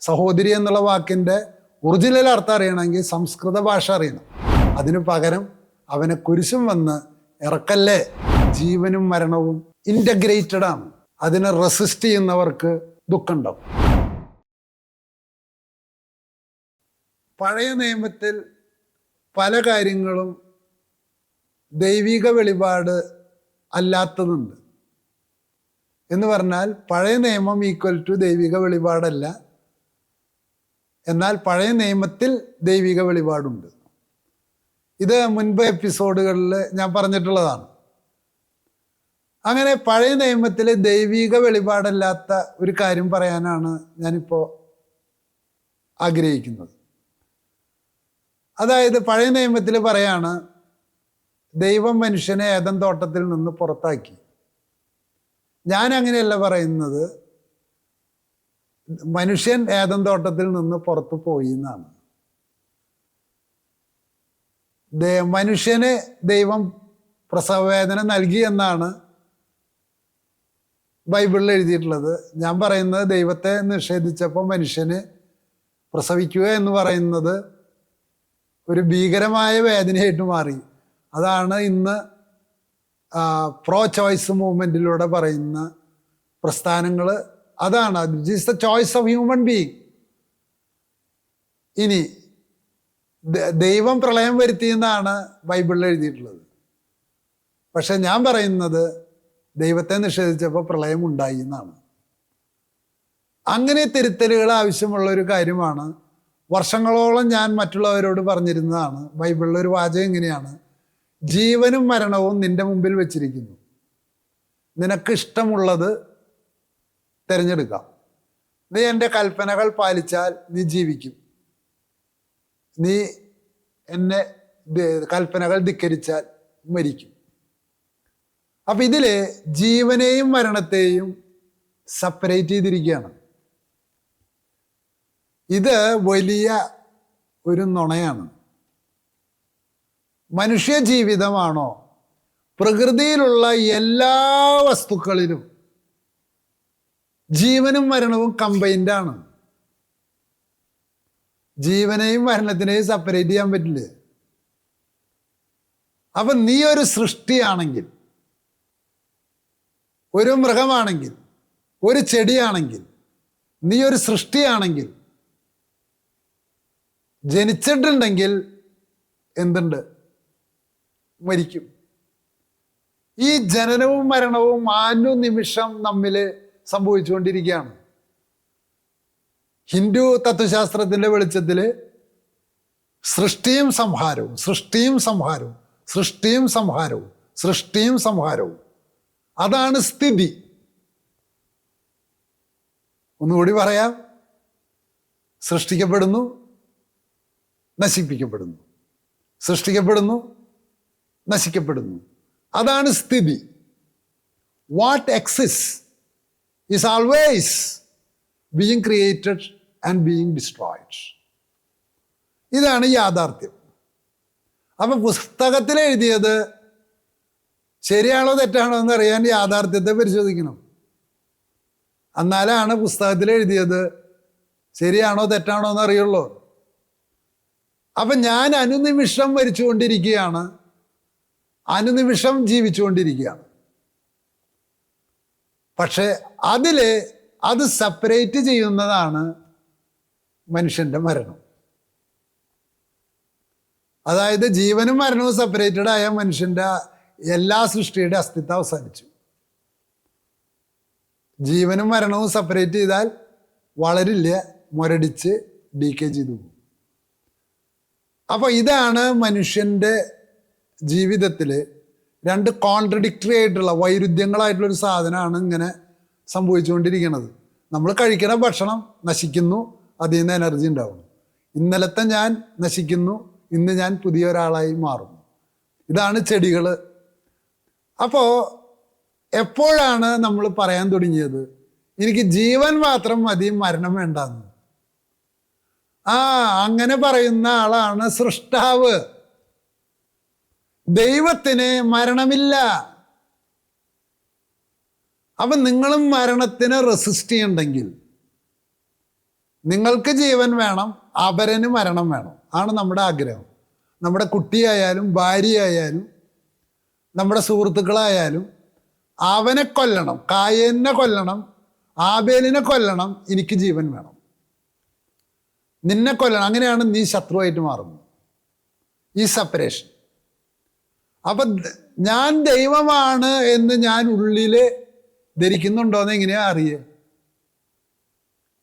സഹോദരി എന്നുള്ള വാക്കിന്റെ ഒറിജിനൽ അർത്ഥം അറിയണമെങ്കിൽ സംസ്കൃത ഭാഷ അറിയണം. അതിനു പകരം അവനെ കുരിശും വന്ന് ഇറക്കല്ലേ? ജീവനും മരണവും ഇന്റഗ്രേറ്റഡ് ആണ്. അതിനെ റെസിസ്റ്റ് ചെയ്യുന്നവർക്ക് ദുഃഖമുണ്ടാവും. പഴയ നിയമത്തിൽ പല കാര്യങ്ങളും ദൈവിക വെളിപാട് അല്ലാത്തതുണ്ട്. എന്ന് പറഞ്ഞാൽ പഴയ നിയമം ഈക്വൽ ടു ദൈവിക വെളിപാടല്ല. എന്നാൽ പഴയ നിയമത്തിൽ ദൈവിക വെളിപാടുണ്ട്. ഇത് മുൻപ് എപ്പിസോഡുകളിൽ ഞാൻ പറഞ്ഞിട്ടുള്ളതാണ്. അങ്ങനെ പഴയ നിയമത്തിലെ ദൈവിക വെളിപാടല്ലാത്ത ഒരു കാര്യം പറയാനാണ് ഞാനിപ്പോൾ ആഗ്രഹിക്കുന്നത്. അതായത് പഴയ നിയമത്തിൽ പറയാണ് ദൈവം മനുഷ്യനെ ഏതൻ തോട്ടത്തിൽ നിന്ന് പുറത്താക്കി. ഞാൻ അങ്ങനെയല്ല പറയുന്നത്. മനുഷ്യൻ ഏതം തോട്ടത്തിൽ നിന്ന് പുറത്തു പോയി എന്നാണ് മനുഷ്യന് ദൈവം പ്രസവവേദന നൽകി എന്നാണ് ബൈബിളിൽ എഴുതിയിട്ടുള്ളത്. ഞാൻ പറയുന്നത് ദൈവത്തെ നിഷേധിച്ചപ്പോൾ മനുഷ്യന് പ്രസവിക്കുക എന്ന് പറയുന്നത് ഒരു ഭീകരമായ വേദനയായിട്ട് മാറി. അതാണ് ഇന്ന് പ്രോ ചോയ്സ് മൂവ്മെന്റിലൂടെ പറയുന്ന പ്രസ്ഥാനങ്ങൾ അതാണ്. Is the choice of human being ഇനി ദൈവം പ്രളയം വരുത്തിയെന്നാണ് ബൈബിളിൽ എഴുതിയിട്ടുള്ളത്. പക്ഷെ ഞാൻ പറയുന്നത് ദൈവത്തെ നിഷേധിച്ചപ്പോൾ പ്രളയം ഉണ്ടായി എന്നാണ്. അങ്ങനെ തിരുത്തലുകൾ ആവശ്യമുള്ള ഒരു കാര്യമാണ്. വർഷങ്ങളോളം ഞാൻ മറ്റുള്ളവരോട് പറഞ്ഞിരുന്നതാണ്. ബൈബിളിൽ ഒരു വാചകം എങ്ങനെയാണ് ജീവനും മരണവും നിന്റെ മുമ്പിൽ വെച്ചിരിക്കുന്നു. നിനക്ക് ഇഷ്ടമുള്ളത് തിരഞ്ഞെടുക്കാം. നീ എന്റെ കൽപ്പനകൾ പാലിച്ചാൽ നീ ജീവിക്കും. നീ എന്നെ കൽപ്പനകൾ ധിക്കരിച്ചാൽ മരിക്കും. അപ്പം ഇതിൽ ജീവനെയും മരണത്തെയും സെപ്പറേറ്റ് ചെയ്തിരിക്കുകയാണ്. ഇത് വലിയ ഒരു നുണയാണ്. മനുഷ്യ ജീവിതമാണോ? പ്രകൃതിയിലുള്ള എല്ലാ വസ്തുക്കളിലും ജീവനും മരണവും കമ്പൈൻഡ് ആണ്. ജീവനെയും മരണത്തിനെയും സെപ്പറേറ്റ് ചെയ്യാൻ പറ്റില്ല? അപ്പൊ നീ ഒരു സൃഷ്ടിയാണെങ്കിൽ ഒരു മൃഗമാണെങ്കിൽ ഒരു ചെടിയാണെങ്കിൽ നീ ഒരു സൃഷ്ടിയാണെങ്കിൽ ജനിച്ചിട്ടുണ്ടെങ്കിൽ എന്തുണ്ട്? മരിക്കും. ഈ ജനനവും മരണവും അനുനിമിഷം നമ്മിൽ സംഭവിച്ചുകൊണ്ടിരിക്കുകയാണ്. ഹിന്ദു തത്വശാസ്ത്രത്തിന്റെ വെളിച്ചത്തിൽ സൃഷ്ടിയും സംഹാരവും സൃഷ്ടിയും സംഹാരവും സൃഷ്ടിയും സംഹാരവും സൃഷ്ടിയും സംഹാരവും. അതാണ് സ്ഥിതി. ഒന്നുകൂടി പറയാം. സൃഷ്ടിക്കപ്പെടുന്നു നശിപ്പിക്കപ്പെടുന്നു. സൃഷ്ടിക്കപ്പെടുന്നു നശിക്കപ്പെടുന്നു. അതാണ് സ്ഥിതി. What exists is always being created and being destroyed ഇതാണ് യാഥാർത്ഥ്യം. അപ്പൊ പുസ്തകത്തിൽ എഴുതിയത് ശരിയാണോ തെറ്റാണോ എന്ന് അറിയാൻ യാഥാർത്ഥ്യത്തെ പരിശോധിക്കണം. എന്നാലാണ് പുസ്തകത്തിൽ എഴുതിയത് ശരിയാണോ തെറ്റാണോ എന്ന് അറിയുള്ളൂ അപ്പൊ ഞാൻ അനുനിമിഷം മരിച്ചുകൊണ്ടിരിക്കുകയാണ്. അനുനിമിഷം ജീവിച്ചുകൊണ്ടിരിക്കുകയാണ്. പക്ഷെ അതിൽ അത് സെപ്പറേറ്റ് ചെയ്യുന്നതാണ് മനുഷ്യന്റെ മരണം. അതായത് ജീവനും മരണവും സെപ്പറേറ്റഡ് ആയ മനുഷ്യന്റെ എല്ലാ സൃഷ്ടിയുടെ അസ്തിത്വം അവസാനിച്ചു. ജീവനും മരണവും സെപ്പറേറ്റ് ചെയ്താൽ വളരില്ല മുരടിച്ച് ഡീക്കേ ചെയ്തു പോകും. അപ്പൊ ഇതാണ് മനുഷ്യന്റെ ജീവിതത്തിൽ രണ്ട് കോൺട്രഡിക്ടറി ആയിട്ടുള്ള വൈരുദ്ധ്യങ്ങളായിട്ടുള്ള ഒരു സാധനമാണ് ഇങ്ങനെ സംഭവിച്ചുകൊണ്ടിരിക്കുന്നത് നമ്മൾ കഴിക്കുന്ന ഭക്ഷണം നശിക്കുന്നു അതിൽ നിന്ന് എനർജി ഉണ്ടാവുന്നു. ഇന്നലത്തെ ഞാൻ നശിക്കുന്നു ഇന്ന് ഞാൻ പുതിയ ഒരാളായി മാറുന്നു. ഇതാണ് ചെടികൾ അപ്പോൾ എപ്പോഴാണ് നമ്മൾ പറയാൻ തുടങ്ങിയത്? എനിക്ക് ജീവൻ മാത്രം മതി മരണം വേണ്ടെന്ന്. ആ അങ്ങനെ പറയുന്ന ആളാണ് സൃഷ്ടാവ്. ദൈവത്തിന് മരണമില്ല. അപ്പൊ നിങ്ങളും മരണത്തിന് റെസിസ്റ്റ് ചെയ്യണ്ടെങ്കിൽ നിങ്ങൾക്ക് ജീവൻ വേണം അപരന് മരണം വേണം. ആണ് നമ്മുടെ ആഗ്രഹം. നമ്മുടെ കുട്ടിയായാലും ഭാര്യയായാലും നമ്മുടെ സുഹൃത്തുക്കളായാലും അവനെ കൊല്ലണം കായനെ കൊല്ലണം ആബേലിനെ കൊല്ലണം എനിക്ക് ജീവൻ വേണം. നിന്നെ കൊല്ലണം. അങ്ങനെയാണ് നീ ശത്രുവായിട്ട് മാറുന്നത്. ഈ സെപ്പറേഷൻ അപ്പൊ ഞാൻ ദൈവമാണ് എന്ന് ഞാൻ ഉള്ളിൽ ധരിക്കുന്നുണ്ടോന്ന് എങ്ങനെയാ അറിയുക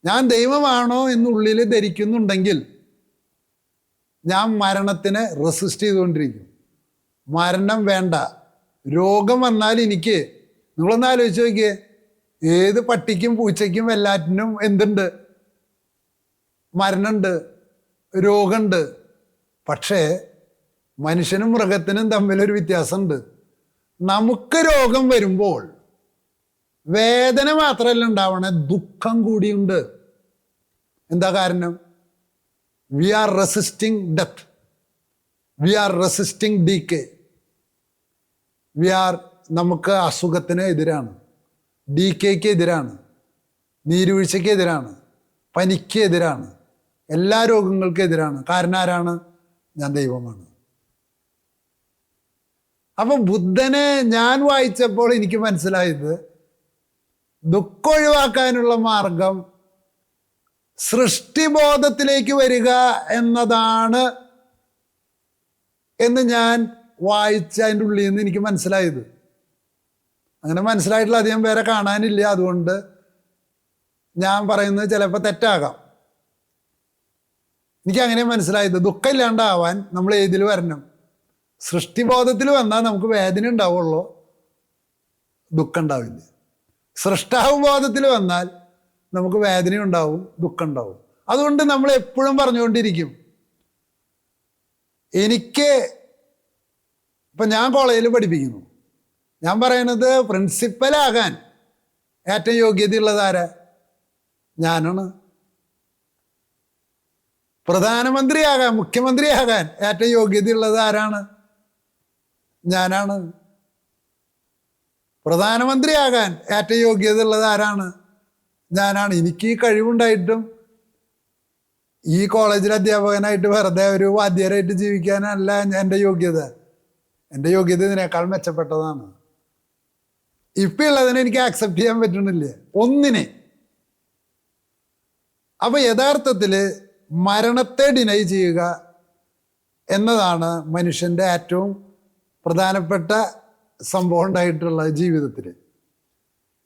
ഞാൻ ദൈവമാണോ എന്ന് ഉള്ളിൽ ധരിക്കുന്നുണ്ടെങ്കിൽ ഞാൻ മരണത്തിനെ റെസിസ്റ്റ് ചെയ്തുകൊണ്ടിരിക്കും. മരണം വേണ്ട. രോഗം വന്നാൽ എനിക്ക് നിങ്ങളൊന്ന് ആലോചിച്ച് നോക്കിയേ. ഏത് പട്ടിക്കും പൂച്ചയ്ക്കും എല്ലാറ്റിനും എന്തുണ്ട്? മരണമുണ്ട് രോഗമുണ്ട് പക്ഷേ മനുഷ്യനും മൃഗത്തിനും തമ്മിലൊരു വ്യത്യാസമുണ്ട്. നമുക്ക് രോഗം വരുമ്പോൾ വേദന മാത്രമല്ല ഉണ്ടാവണേ ദുഃഖം കൂടിയുണ്ട്. എന്താ കാരണം? We are resisting death we are resisting decay we are നമുക്ക് അസുഖത്തിന് എതിരാണ്. ഡി കെക്ക് എതിരാണ്. നീരുവീഴ്ചയ്ക്ക് എതിരാണ്. പനിക്ക് എതിരാണ്. എല്ലാ രോഗങ്ങൾക്കും എതിരാണ്. കാരണം ആരാണ്? ഞാൻ ദൈവമാണ്. അപ്പൊ ബുദ്ധനെ ഞാൻ വായിച്ചപ്പോൾ എനിക്ക് മനസ്സിലായത് ദുഃഖം ഒഴിവാക്കാനുള്ള മാർഗം സൃഷ്ടിബോധത്തിലേക്ക് വരിക എന്നതാണ് എന്ന് ഞാൻ വായിച്ച അതിന്റെ ഉള്ളിൽ നിന്ന് എനിക്ക് മനസ്സിലായത്. അങ്ങനെ മനസ്സിലായിട്ടുള്ള അധികം പേരെ കാണാനില്ല. അതുകൊണ്ട് ഞാൻ പറയുന്നത് ചിലപ്പോൾ തെറ്റാകാം. എനിക്ക് അങ്ങനെ മനസ്സിലായത് ദുഃഖം ഇല്ലാണ്ടാവാൻ നമ്മൾ ഏതിൽ വരണം? സൃഷ്ടിബോധത്തിൽ വന്നാൽ നമുക്ക് വേദന ഉണ്ടാവുള്ളൂ ദുഃഖം ഉണ്ടാവില്ല. സൃഷ്ടാവ് ബോധത്തിൽ വന്നാൽ നമുക്ക് വേദന ഉണ്ടാവും ദുഃഖം ഉണ്ടാവും. അതുകൊണ്ട് നമ്മൾ എപ്പോഴും പറഞ്ഞുകൊണ്ടിരിക്കും എനിക്ക് ഇപ്പൊ ഞാൻ കോളേജിൽ പഠിപ്പിക്കുന്നു. ഞാൻ പറയുന്നത് പ്രിൻസിപ്പലാകാൻ ഏറ്റവും യോഗ്യതയുള്ളത് ആരാ? ഞാനാണ്. പ്രധാനമന്ത്രിയാകാൻ മുഖ്യമന്ത്രിയാകാൻ ഏറ്റവും യോഗ്യതയുള്ളത് ആരാണ്? ഞാനാണ്. പ്രധാനമന്ത്രിയാകാൻ ഏറ്റവും യോഗ്യതയുള്ളത് ആരാണ്? ഞാനാണ്. എനിക്ക് ഈ കഴിവുണ്ടായിട്ടും ഈ കോളേജിൽ അധ്യാപകനായിട്ട് വെറുതെ ഒരു വാദ്യരായിട്ട് ജീവിക്കാനല്ല എന്റെ യോഗ്യത. എന്റെ യോഗ്യത ഇതിനേക്കാൾ മെച്ചപ്പെട്ടതാണ്. ഇപ്പം ഉള്ളതിനെ എനിക്ക് ആക്സെപ്റ്റ് ചെയ്യാൻ പറ്റണില്ല. ഒന്നിനെ. അപ്പൊ യഥാർത്ഥത്തിൽ മരണത്തെ ഡിനൈ ചെയ്യുക എന്നതാണ് മനുഷ്യന്റെ ഏറ്റവും പ്രധാനപ്പെട്ട സംഭവം ഉണ്ടായിട്ടുള്ള ജീവിതത്തിൽ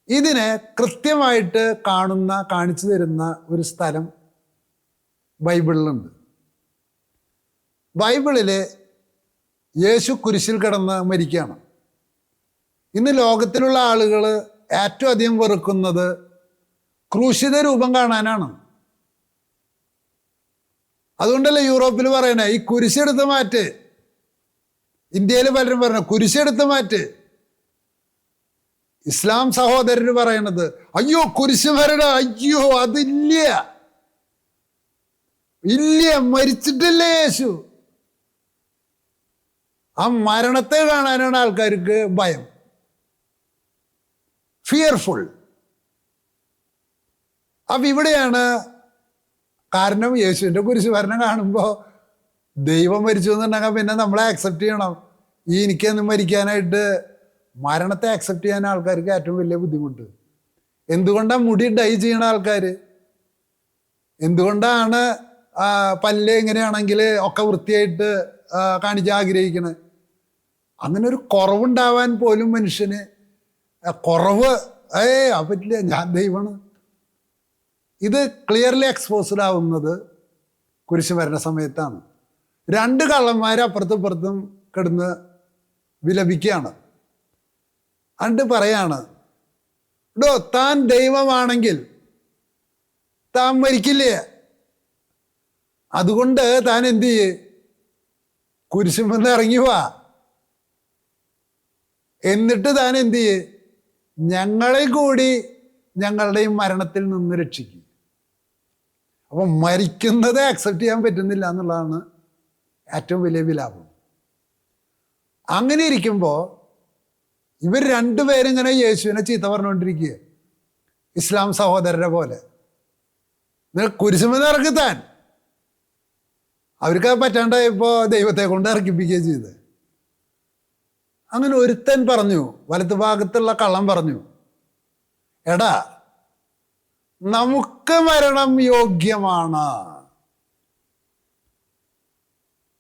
ഇതിനെ കൃത്യമായിട്ട് കാണുന്ന കാണിച്ചു തരുന്ന ഒരു സ്ഥലം ബൈബിളിലുണ്ട്. ബൈബിളിൽ യേശു കുരിശിൽ കിടന്ന് മരിക്കുകയാണ്. ഇന്ന് ലോകത്തിലുള്ള ആളുകൾ ഏറ്റവും അധികം വെറുക്കുന്നത് ക്രൂശിത രൂപം കാണാനാണ്. അതുകൊണ്ടല്ലേ യൂറോപ്പിൽ പറയണേ ഈ കുരിശെടുത്ത് മാറ്റ്. ഇന്ത്യയിൽ പലരും പറഞ്ഞു കുരിശെടുത്ത് മാറ്റ്. ഇസ്ലാം സഹോദരർ പറയണത് അയ്യോ കുരിശ് വരട അയ്യോ അതില്ല. ഇല്ല മരിച്ചിട്ടില്ലേ യേശു. ആ മരണത്തെ കാണാനാണ് ആൾക്കാർക്ക് ഭയം. ഫിയർഫുൾ അപ്പൊ ഇവിടെയാണ് കാരണം യേശുവിന്റെ കുരിശുഭരണം കാണുമ്പോൾ ദൈവം മരിച്ചു എന്നുണ്ടെങ്കിൽ പിന്നെ നമ്മളെ അക്സെപ്റ്റ് ചെയ്യണം. ഈ എനിക്കൊന്നും മരിക്കാനായിട്ട് മരണത്തെ അക്സെപ്റ്റ് ചെയ്യാൻ ആൾക്കാർക്ക് ഏറ്റവും വലിയ ബുദ്ധിമുട്ട്. എന്തുകൊണ്ടാണ് മുടി ഡൈ ചെയ്യണ ആൾക്കാർ എന്തുകൊണ്ടാണ് പല്ല് എങ്ങനെയാണെങ്കിൽ ഒക്കെ വൃത്തിയായിട്ട് കാണിച്ച് കാണിക്കാൻ ആഗ്രഹിക്കണത് അങ്ങനെ ഒരു കുറവുണ്ടാവാൻ പോലും മനുഷ്യന് കുറവ് ഏ പറ്റില്ല ഞാൻ ദൈവമാണ്. ഇത് ക്ലിയർലി എക്സ്പോസ്ഡ് ആവുന്നത് കുരിശ് വരണ സമയത്താണ്. രണ്ട് കള്ളന്മാർ അപ്പുറത്തും ഇപ്പുറത്തും കിടന്ന് വിലപിക്കുകയാണ്. അണ്ട് പറയാണ് ഡോ താൻ ദൈവമാണെങ്കിൽ താൻ മരിക്കില്ലേ? അതുകൊണ്ട് താൻ എന്ത് ചെയ്യേ? കുരിശുമെന്ന് ഇറങ്ങി വാ. എന്നിട്ട് താൻ എന്ത് ചെയ്യേ? ഞങ്ങളെ കൂടി ഞങ്ങളുടെയും മരണത്തിൽ നിന്ന് രക്ഷിക്കും. അപ്പം മരിക്കുന്നത് അക്സെപ്റ്റ് ചെയ്യാൻ പറ്റുന്നില്ല എന്നുള്ളതാണ് ഏറ്റവും വലിയ വിലാപം. അങ്ങനെ ഇരിക്കുമ്പോൾ ഇവർ രണ്ടുപേരും ഇങ്ങനെ യേശുവിനെ ചീത്ത പറഞ്ഞുകൊണ്ടിരിക്കുക ഇസ്ലാം സഹോദരരെ പോലെ. കുരിശുമെന്ന് ഇറക്കിത്താൻ അവർക്ക് പറ്റാണ്ടായപ്പോൾ പറ്റാണ്ടായപ്പോ ദൈവത്തെ കൊണ്ട് ഇറക്കിപ്പിക്കുകയും ചെയ്ത് അങ്ങനെ ഒരുത്തൻ പറഞ്ഞു വലത്ത് ഭാഗത്തുള്ള കള്ളം പറഞ്ഞു എടാ നമുക്ക് മരണം യോഗ്യമാണ്.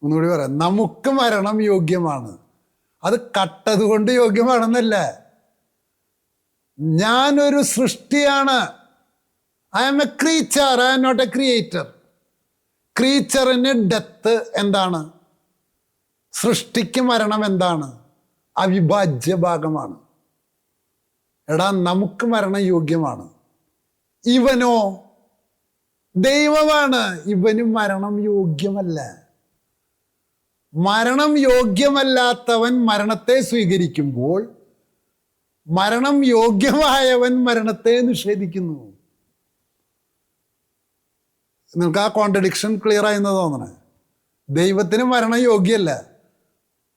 ഒന്നുകൂടി പറയാം. നമുക്ക് മരണം യോഗ്യമാണ്. അത് കട്ടത് കൊണ്ട് യോഗ്യമാണെന്നല്ല. ഞാനൊരു സൃഷ്ടിയാണ്. I am a creature I am not a creator ക്രീച്ചറിന് death എന്താണ്? സൃഷ്ടിക്ക് മരണം എന്താണ്? അവിഭാജ്യ ഭാഗമാണ്. എടാ നമുക്ക് മരണം യോഗ്യമാണ്. ഇവനോ? ദൈവമാണ്. ഇവനും മരണം യോഗ്യമല്ല. മരണം യോഗ്യമല്ലാത്തവൻ മരണത്തെ സ്വീകരിക്കുമ്പോൾ മരണം യോഗ്യമായവൻ മരണത്തെ നിഷേധിക്കുന്നു. നിങ്ങൾക്ക് ആ കോൺട്രഡിക്ഷൻ ക്ലിയർ ആയെന്ന് തോന്നണേ. ദൈവത്തിന് മരണം യോഗ്യല്ല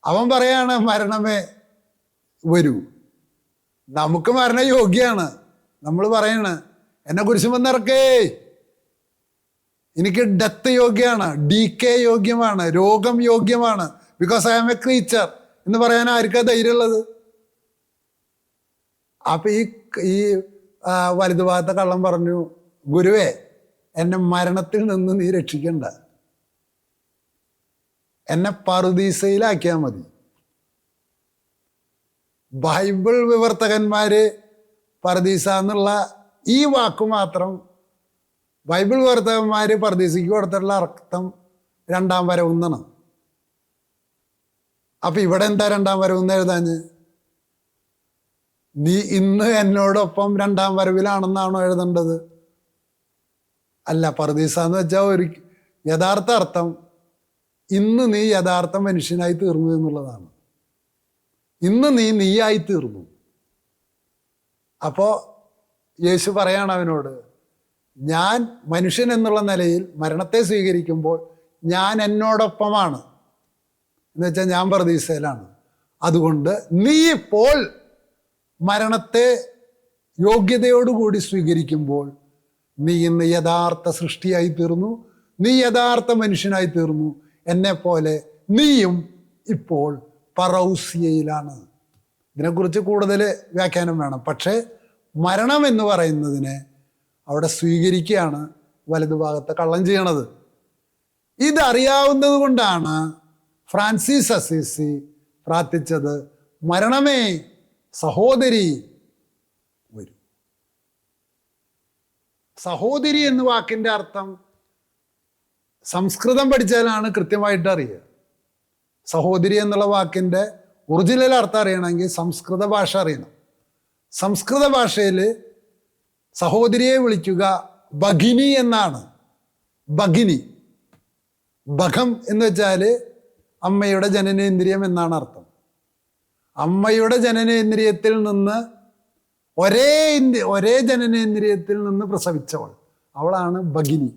അവൻ പറയാണ് മരണമേ വരൂ. നമുക്ക് മരണം യോഗ്യാണ് നമ്മൾ പറയണ എന്നെ കുറിച്ച് വന്നിറക്കേ. എനിക്ക് ഡെത്ത് യോഗ്യമാണ് ഡി കെ യോഗ്യമാണ് രോഗം യോഗ്യമാണ്. Because I am a creature എന്ന് പറയാൻ ആർക്കാ ധൈര്യമുള്ളത്? അപ്പൊ ഈ ഈ വലതുഭാഗത്തെ കള്ളം പറഞ്ഞു ഗുരുവേ എന്നെ മരണത്തിൽ നിന്ന് നീ രക്ഷിക്കണ്ട. എന്നെ പറുദീസയിലാക്കിയാൽ മതി. ബൈബിൾ വിവർത്തകന്മാര് പറദീസ എന്നുള്ള ഈ വാക്ക് മാത്രം ബൈബിൾ വർത്തകന്മാർ പർദീസിക്ക് കൊടുത്തിട്ടുള്ള അർത്ഥം രണ്ടാം വരവുന്നാണ്. അപ്പൊ ഇവിടെ എന്താ രണ്ടാം വരവെന്ന് എഴുതാഞ്ഞ്? നീ ഇന്ന് എന്നോടൊപ്പം രണ്ടാം വരവിലാണെന്നാണോ എഴുതേണ്ടത്? അല്ല പർദീസ എന്ന് വെച്ചാൽ ഒരു യഥാർത്ഥ അർത്ഥം. ഇന്ന് നീ യഥാർത്ഥ മനുഷ്യനായി തീർന്നു എന്നുള്ളതാണ്. ഇന്ന് നീ നീയായി തീർന്നു. അപ്പോൾ യേശു പറയാണ് അവനോട് ഞാൻ മനുഷ്യൻ എന്നുള്ള നിലയിൽ മരണത്തെ സ്വീകരിക്കുമ്പോൾ ഞാൻ എന്നോടൊപ്പമാണ്. എന്ന് വെച്ചാൽ ഞാൻ പ്രതീക്ഷയിലാണ് അതുകൊണ്ട് നീ ഇപ്പോൾ മരണത്തെ യോഗ്യതയോടുകൂടി സ്വീകരിക്കുമ്പോൾ നീ ഇന്ന് യഥാർത്ഥ സൃഷ്ടിയായി തീർന്നു. നീ യഥാർത്ഥ മനുഷ്യനായി തീർന്നു. എന്നെ പോലെ നീയും ഇപ്പോൾ പറൗസിയയിലാണ്. ഇതിനെക്കുറിച്ച് കൂടുതൽ വ്യാഖ്യാനം വേണം. പക്ഷേ മരണം എന്ന് പറയുന്നതിനെ അവിടെ സ്വീകരിക്കുകയാണ് വലതുഭാഗത്തെ കള്ളം ചെയ്യണത്. ഇതറിയാവുന്നത് കൊണ്ടാണ് ഫ്രാൻസിസ് അസീസി പ്രാർത്ഥിച്ചത് മരണമേ സഹോദരി വരൂ. സഹോദരി എന്ന വാക്കിന്റെ അർത്ഥം സംസ്കൃതം പഠിച്ചാലാണ് കൃത്യമായിട്ട് അറിയുക. സഹോദരി എന്നുള്ള വാക്കിന്റെ ഒറിജിനൽ അർത്ഥം അറിയണമെങ്കിൽ സംസ്കൃത ഭാഷ അറിയണം. സംസ്കൃത ഭാഷയിൽ സഹോദരിയെ വിളിക്കുക ഭഗിനി എന്നാണ്. ഭഗിനി. ഭഗം എന്ന് വെച്ചാൽ അമ്മയുടെ ജനനേന്ദ്രിയം എന്നാണ് അർത്ഥം. അമ്മയുടെ ജനനേന്ദ്രിയത്തിൽ നിന്ന് ഒരേ ഇന്ദ്രി- ഒരേ ജനനേന്ദ്രിയത്തിൽ നിന്ന് പ്രസവിച്ചവൾ. അവളാണ് ഭഗിനി.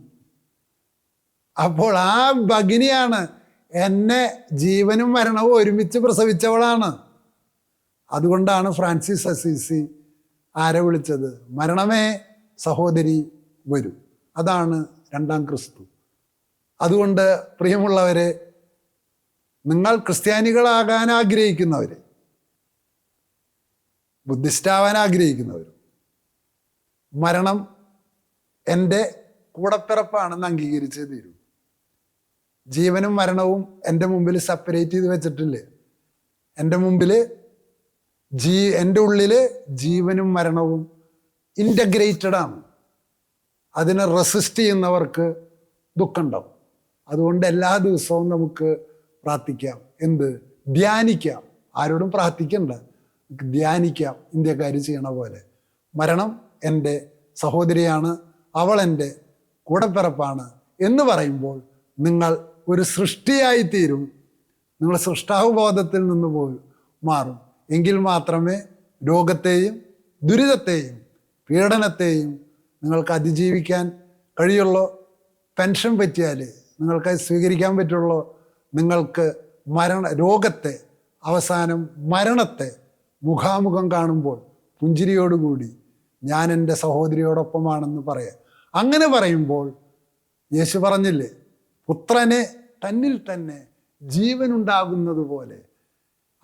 അപ്പോൾ ആ ഭഗിനിയാണ് എന്നെ ജീവനും മരണവും ഒരുമിച്ച് പ്രസവിച്ചവളാണ്. അതുകൊണ്ടാണ് ഫ്രാൻസിസ് അസീസി ആരെ വിളിച്ചത്? മരണമേ സഹോദരി വരൂ. അതാണ് രണ്ടാം ക്രിസ്തു. അതുകൊണ്ട് പ്രിയമുള്ളവരെ നിങ്ങൾ ക്രിസ്ത്യാനികളാകാൻ ആഗ്രഹിക്കുന്നവർ ബുദ്ധിസ്റ്റാവാൻ ആഗ്രഹിക്കുന്നവർ മരണം എന്റെ കൂടപ്പിറപ്പാണെന്ന് അംഗീകരിച്ചേ തീരൂ. ജീവനും മരണവും എന്റെ മുമ്പിൽ സെപ്പറേറ്റ് ചെയ്ത് വെച്ചിട്ടില്ലേ? എന്റെ മുമ്പിൽ ജീ എന്റെ ഉള്ളിൽ ജീവനും മരണവും ഇന്റഗ്രേറ്റഡ് ആണ്. അതിനെ റെസിസ്റ്റ് ചെയ്യുന്നവർക്ക് ദുഃഖമുണ്ടാവും. അതുകൊണ്ട് എല്ലാ ദിവസവും നമുക്ക് പ്രാർത്ഥിക്കാം. എന്ത്? ധ്യാനിക്കാം. ആരോടും പ്രാർത്ഥിക്കണ്ട. ധ്യാനിക്കാം. ഇന്ത്യക്കാർ ചെയ്യണ പോലെ. മരണം എന്റെ സഹോദരിയാണ്. അവൾ എന്റെ കൂടപ്പിറപ്പാണ് എന്ന് പറയുമ്പോൾ നിങ്ങൾ ഒരു സൃഷ്ടിയായി തീരും നിങ്ങൾ സൃഷ്ടാവബോധത്തിൽ നിന്ന് പോയി മാറും. എങ്കിൽ മാത്രമേ രോഗത്തെയും ദുരിതത്തെയും പീഡനത്തെയും നിങ്ങൾക്ക് അതിജീവിക്കാൻ കഴിയുള്ളൂ. പെൻഷൻ പറ്റിയാൽ നിങ്ങൾക്ക് സ്വീകരിക്കാൻ പറ്റുള്ളൂ. നിങ്ങൾക്ക് മരണ രോഗത്തെ അവസാനം മരണത്തെ മുഖാമുഖം കാണുമ്പോൾ പുഞ്ചിരിയോടുകൂടി ഞാൻ എന്റെ സഹോദരിയോടൊപ്പമാണെന്ന് പറയാം. അങ്ങനെ പറയുമ്പോൾ യേശു പറഞ്ഞില്ലേ പുത്രനെ തന്നിൽ തന്നെ ജീവനുണ്ടാകുന്നത് പോലെ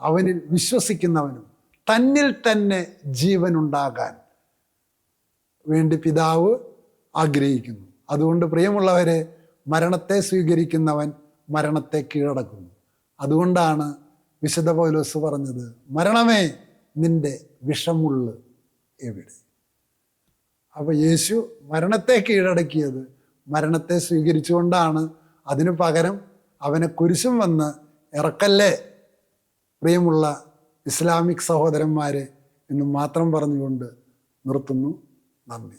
അവനിൽ വിശ്വസിക്കുന്നവനും തന്നിൽ തന്നെ ജീവനുണ്ടാകാൻ വേണ്ടി പിതാവ് ആഗ്രഹിക്കുന്നു. അതുകൊണ്ട് പ്രിയമുള്ളവരെ മരണത്തെ സ്വീകരിക്കുന്നവൻ മരണത്തെ കീഴടക്കുന്നു. അതുകൊണ്ടാണ് വിശുദ്ധ പൗലോസ് പറഞ്ഞത് മരണമേ നിന്റെ വിഷമുള്ള് എവിടെ? അപ്പോൾ യേശു മരണത്തെ കീഴടക്കിയത് മരണത്തെ സ്വീകരിച്ചുകൊണ്ടാണ്. അതിനു പകരം അവനെ കുരിശും വന്ന് ഇറക്കല്ലേ? പ്രിയമുള്ള ഇസ്ലാമിക് സഹോദരന്മാരെ എന്ന് മാത്രം പറഞ്ഞുകൊണ്ട് നിർത്തുന്നു. നന്ദി.